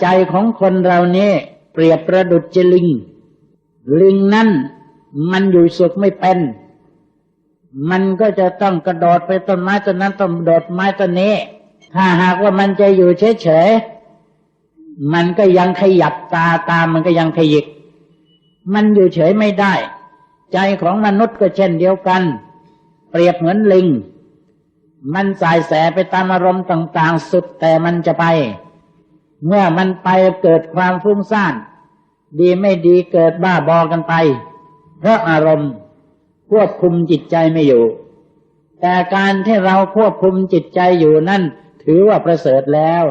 ใจของคนเรานี้เปรียบประดุจจลิง ลิงนั่นมันอยู่สุขไม่เป็น มันก็จะต้องกระโดดไปต้นไม้ต้นนั้นต้นโดดไม้ต้นนี้ ถ้าหากว่ามันจะอยู่เฉยๆ มันก็ยังขยับตาตามมันก็ยังขยิกมันอยู่เฉยไม่ได้ ใจของมนุษย์ก็เช่นเดียวกัน เปรียบเหมือนลิง มันสายแสไปตามอารมณ์ต่าง ๆ สุดแต่มันจะไป เมื่อมันไปเกิดความฟุ้งซ่าน ดีไม่ดีเกิดบ้าบอกันไป เพราะอารมณ์ควบคุมจิตใจไม่อยู่ แต่การที่เราควบคุมจิตใจอยู่นั่น ถือว่าประเสริฐแล้ว